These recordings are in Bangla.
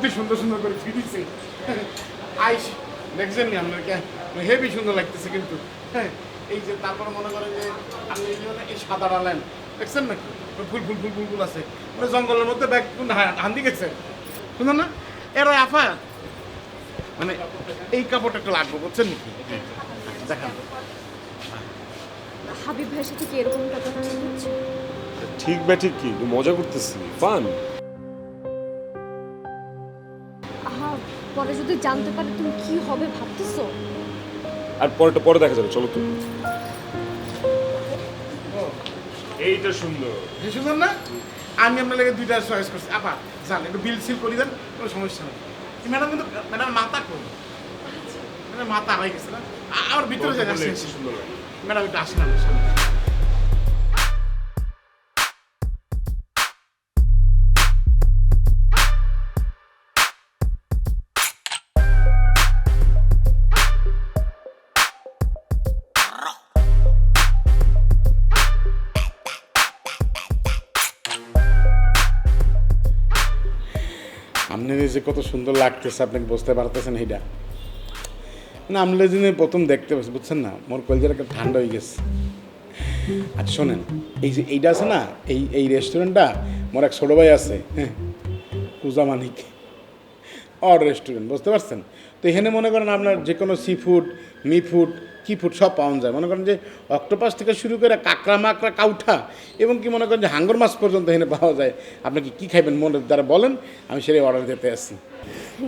কি সুন্দর সুন্দর করে ফিরিছে আইস দেখছেন নি আপনার হেভি সুন্দর লাগতেছে কিন্তু। হ্যাঁ এই যে তারপরে মনে করেন যে আপনি এই যে এই সাদা ডালেন দেখছেন নাকি ফুল ফুল ফুল ফুল ফুল আছে। মানে জঙ্গলের মধ্যে ব্যাগ হান্দি গেছে। শুনুন না? এরা আফা! মানে এই কাপড়টা একটু লাগবে বুঝছেন নাকি দেখান। হাবিব ভাইয়ের সাথে কি এরকম কথা হচ্ছে? ঠিক বা ঠিক কি? মজা করতেছি। ফান! পরে যদি জানতে পারে তুমি কি হবে ভাবতেছো? আর পরেরটা পরে দেখা যাবে চলো তো। এইটা সুন্দর। যে সুন্দর না? আমি আপনার লেগে দুইটা চয়েস করছি। আপা যান একটু বিল সিল করে দেন কোনো সমস্যা নেই। ম্যাডাম কিন্তু ম্যাডাম মাথা কই? ম্যাডাম মাথা হয়ে গেছে না? আমার ভিতরে জায়গা সুন্দর ম্যাডাম একটু আসেন আমার সামনে। আপনি যে কত সুন্দর লাগতেছে, আপনি বুঝতে পারতেছেন এইটা। না আমরা যিনি প্রথম দেখতে পাচ্ছি বুঝছেন না, মোর কলজার একটা ঠান্ডা হয়ে গেছে। আচ্ছা শোনেন, এই যে এইটা আছে না, এই এই রেস্টুরেন্টটা, মোর এক ছোটো ভাই আছে হ্যাঁ পূজা মানিক। অর রেস্টুরেন্ট, বুঝতে পারছেন? তো এখানে মনে করেন আপনার যে কোনো সি ফুড মি ফুড কি ফুড সব পাওয়া যায়। মনে করেন যে অক্টোপাস থেকে শুরু করে কাঁকড়া মাকড়া কাউঠা এবং কি মনে করেন যে হাঙ্গর মাছ পর্যন্ত এখানে পাওয়া যায়। আপনি কি কী খাইবেন মনের দ্বারা বলেন আমি সেটাই অর্ডার দিতে আসছি।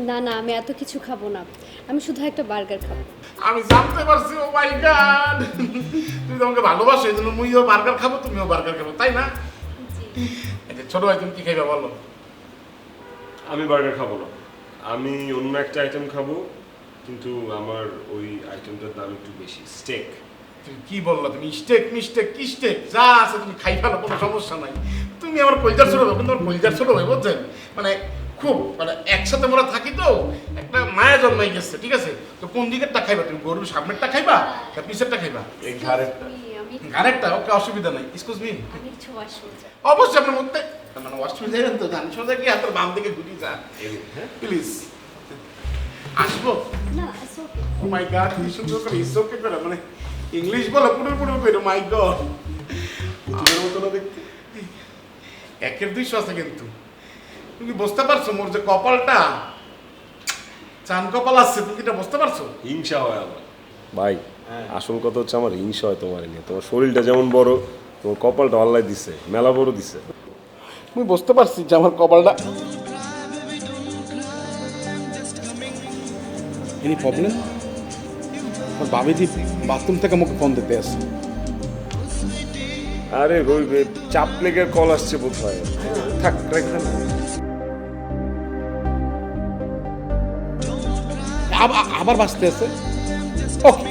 না না আমি এত কিছু খাব না। আমি শুধু একটা বার্গার খাব। আমি জানতে পারছি ও মাই গড তুমি তো আমাকে ভালোবাসো এই জন্য মুইও বার্গার খাব তুমিও বার্গার খাব তাই না? এই যে ছোট ভাই তুমি কি খাইবে বলো? আমি বার্গার খাব না। আমি অন্য একটা আইটেম খাব। কিন্তু আমার ওই আইটেমটার দাম একটু বেশি। স্টেক তুমি কি বলল তুমি? স্টেক মিস্টেক কি স্টেক যা আছে তুমি খাই ফেলো কোনো সমস্যা নাই। তুমি আমার কলজার ছোট কিন্তু আমার কলজার ছোট ভাই বুঝছেন? মানে খুব মানে একসাথে মোরা থাকি তো একটা মায়া জন্মাই গেছে ঠিক আছে? তো কোন দিকেরটা খাইবা? তুমি গরুর সামনেরটা খাইবা না পিছেরটা খাইবা? এই ঘাড়েরটা। আমি ওকে অসুবিধা নাই। এক্সকিউজ মি অবশ্যই আপনার মধ্যে মানে ওয়াশরুম যাবেন তো জানি সোজা কি আপনার বাম দিকে ঘুরি হ্যাঁ? প্লিজ আসব. ও মাই গড সুন্দর করে ইসোকে করে মানে ইংলিশ বলে পুরো পুরো করে মাই গড পুতুলের মতো না দেখতে। একের দুইশো আছে কিন্তু। তুমি বুঝতে পারছ মোর যে কপালটা? চান কপাল আসছে তুমি এটা বুঝতে পারছ? হিংসা হয় আমার। ভাই আসল কথা হচ্ছে আমার হিংসা হয় তোমার নিয়ে। তোমার শরীরটা যেমন বড় তোমার কপালটা আল্লাহ দিছে মেলা বড় দিছে। তুমি বুঝতে পারছি যে আমার কপালটা এনি প্রবলেম বাবিজি বাথরুম থেকে আমাকে ফোন দিতে আসছে। আরে ওই বে- চাপ লেগে কল আসছে বোধ হয় থাক রেখে না। আবার বাঁচতে আছে? ওকে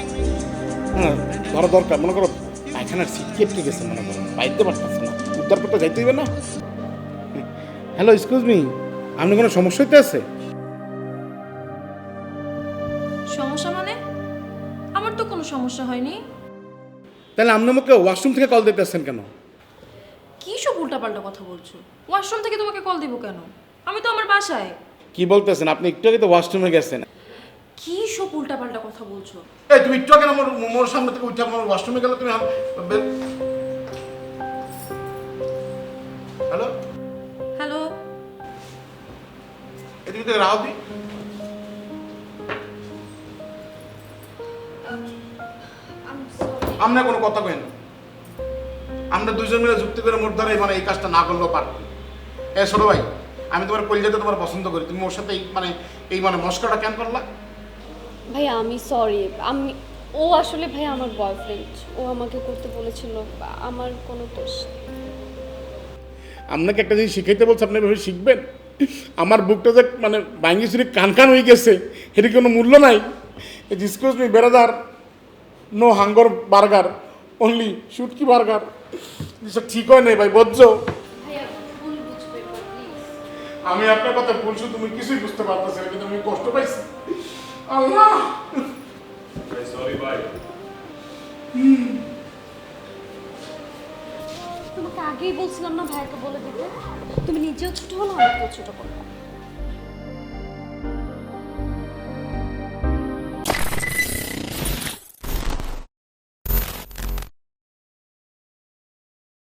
হ্যাঁ ধরো দরকার। মনে করো পায়খানার সিট কেটে গেছে মনে করো। বাইতে পারতেছে না। উদ্ধার করতে যাইতে হইবে না? হ্যালো এক্সকিউজ মি আপনি কোনো সমস্যা হইতে আছে সমস্যা হয়নি? তাহলে আপনি আমাকে ওয়াশরুম থেকে কল দিতেছেন কেন? কি সব উল্টাপাল্টা কথা বলছো? ওয়াশরুম থেকে তোমাকে কল দিব কেন? আমি তো আমার বাসায়। কি বলতেছেন? আপনি একটু আগে তো ওয়াশরুমে গেছেন। কি সব উল্টাপাল্টা কথা বলছো? এই তুমি একটু আগে আমার মোর সামনে থেকে উঠে আমার ওয়াশরুমে গেলে তুমি হ্যালো হ্যালো এদিকে রাও দি। আমরা কোনো কথা কই না। আমরা দুজন মিলে যুক্তি করে মোট ধরে মানে এই কাজটা না করলেও পারব। এ ছোট ভাই আমি তোমার কলিজাতে তোমার পছন্দ করি। তুমি ওর সাথে এই মানে এই মানে মস্কাটা কেন করলা? ভাই আমি সরি আমি ও আসলে ভাই আমার বয়ফ্রেন্ড ও আমাকে করতে বলেছিল আমার কোনো দোষ আপনাকে একটা জিনিস শিখাইতে বলছে আপনি এভাবে শিখবেন? আমার বুকটা যে মানে ভাঙ্গি কান কান হয়ে গেছে এর কোনো মূল্য নাই। ডিসকাস মি বেড়াদার নো হাঙ্গর বার্গার অনলি শুটকি বার্গার ঠিক হয় নাই ভাই প্লিজ আমি আপনার কথা বলছি তুমি কিছুই বুঝতে পারতেছি না কিন্তু আমি কষ্ট পাইছি। আল্লাহ! সরি ভাই তোমাকে আগেই বলছিলাম না ভাইকে বলে দিতে? তুমি নিজেও ছোট হলো আমাকেও ছোট করো।